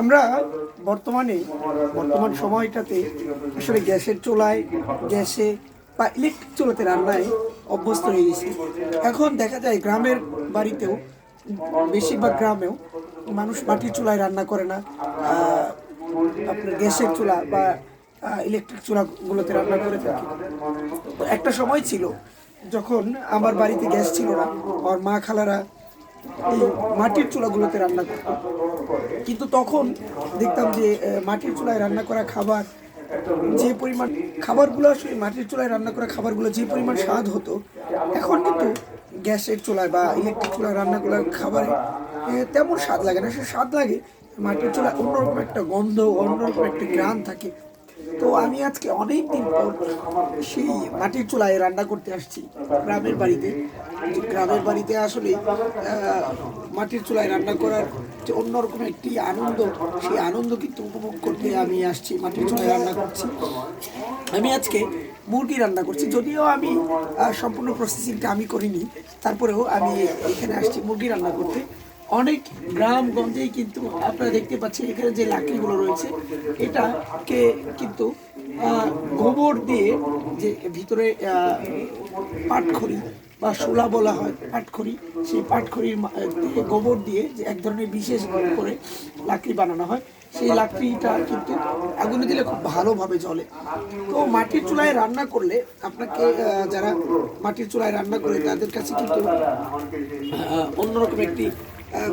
আমরা বর্তমানে, বর্তমান সময়টাতে আসলে গ্যাসের চুলায়, গ্যাসে বা ইলেকট্রিক চুলাতে রান্নায় অভ্যস্ত হয়ে গেছি। এখন দেখা যায় গ্রামের বাড়িতেও, বেশিরভাগ গ্রামেও মানুষ মাটির চুলায় রান্না করে না। আপনার গ্যাসের চুলা বা ইলেকট্রিক চুলাগুলোতে রান্না করে থাকে। একটা সময় ছিল যখন আমার বাড়িতে গ্যাস ছিল না, আমার মা খালারা এই মাটির চুলাগুলোতে রান্না করতো। কিন্তু তখন দেখতাম যে মাটির চুলায় রান্না করা খাবার যে পরিমাণ খাবারগুলো আসলে মাটির চুলায় রান্না করা খাবারগুলো যে পরিমাণ স্বাদ হতো, এখন কিন্তু গ্যাসের চুলায় বা ইলেকট্রিক চুলায় রান্না করা খাবারে তেমন স্বাদ লাগে না। সে স্বাদ লাগে, মাটির চুলায় অন্যরকম একটা গন্ধ, অন্যরকম একটা গ্রান থাকে। তো আমি আজকে অনেক দিন পর সেই মাটির চুলায় রান্না করতে আসছি গ্রামের বাড়িতে। গ্রামের বাড়িতে আসলে মাটির চুলায় রান্না করার যে অন্যরকম একটি আনন্দ, সেই আনন্দ কিন্তু উপভোগ করতে আমি আসছি মাটির চুলায় রান্না করছি। আমি আজকে মুরগি রান্না করছি, যদিও আমি সম্পূর্ণ প্রসেসিংটা আমি করিনি, তারপরেও আমি এখানে আসছি মুরগি রান্না করতে। অনেক গ্রামগঞ্জেই কিন্তু আপনারা দেখতে পাচ্ছেন এখানে যে লাকড়িগুলো রয়েছে, এটাকে কিন্তু গোবর দিয়ে যে ভিতরে পাটখড়ি বা শোলা বলা হয় পাটখড়ি সেই পাটখড়ির গোবর দিয়ে যে এক ধরনের বিশেষ করে লাকড়ি বানানো হয়, সেই লাকড়িটা কিন্তু আগুনে দিলে খুব ভালোভাবে জ্বলে। তো মাটির চুলায় রান্না করলে আপনাকে যারা মাটির চুলায় রান্না করে তাদের কাছে কিন্তু অন্যরকম একটি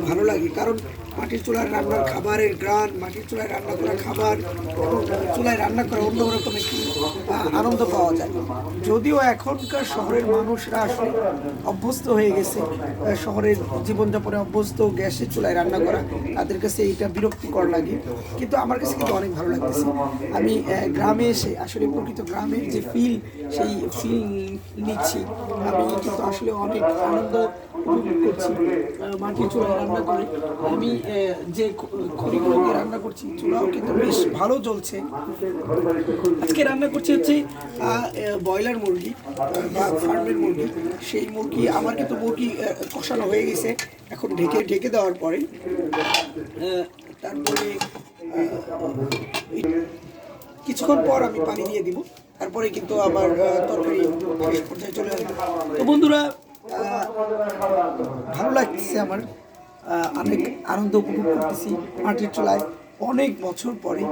ভালো লাগে। কারণ মাটির চুলায় রান্নার খাবারের গ্রান, মাটির চুলায় রান্না করা খাবার চুলায় রান্না করা অন্যরকম একটি আনন্দ পাওয়া যায়? যদিও এখনকার শহরের মানুষরা আসলে অভ্যস্ত হয়ে গেছে শহরের জীবনযাপনে অভ্যস্ত গ্যাসের চুলায় রান্না করা, তাদের কাছে এইটা বিরক্তিকর লাগে। কিন্তু আমার কাছে কিন্তু অনেক ভালো লাগতেছে। আমি গ্রামে এসে, আসলে প্রকৃত গ্রামের যে ফিল সেই ফিল নিচ্ছি। আমি কিন্তু আসলে অনেক আনন্দ চুলায় রান্না করে আমি যে খড়িগুলো দিয়ে রান্না করছি চুলাও কিন্তু বেশ ভালো জ্বলছে আজকে রান্না করছি হচ্ছে ব্রয়লার মুরগি বা ফার্মের মুরগি সেই মুরগি আমার কিন্তু মুরগি কষানো হয়ে গেছে এখন ঢেকে ঢেকে দেওয়ার পরে তারপরে কিছুক্ষণ পর আমি পানি দিয়ে দিব, তারপরে কিন্তু আমার তরকারি পর্যায়ে চলে আসবে। তো বন্ধুরা ভালো লাগতেছে আমার। অনেক আনন্দ উপভোগ করতেছি। মাটির চুলায় অনেক বছর পরে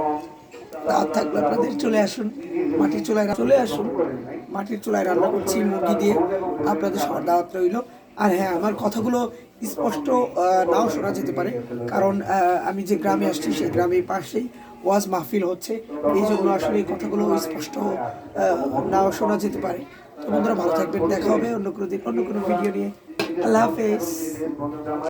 দাওয়াত থাকলে। আপনাদের চলে আসুন। মাটির চুলায় চলে আসুন। মাটির চুলায় রান্না করছি মুরগি দিয়ে। আপনাদের সবার দাওয়াত রইল। আর হ্যাঁ আমার কথাগুলো স্পষ্ট নাও শোনা যেতে পারে। কারণ আমি যে গ্রামে আসছি, সেই গ্রামের পাশেই ওয়াজ মাহফিল হচ্ছে। এই জন্য আসলে কথাগুলো স্পষ্ট নাও শোনা যেতে পারে। তো বন্ধুরা ভালো থাকবেন। দেখা হবে অন্য কোনো দিন, অন্য কোনো ভিডিও নিয়ে। আল্লাহ হাফেজ।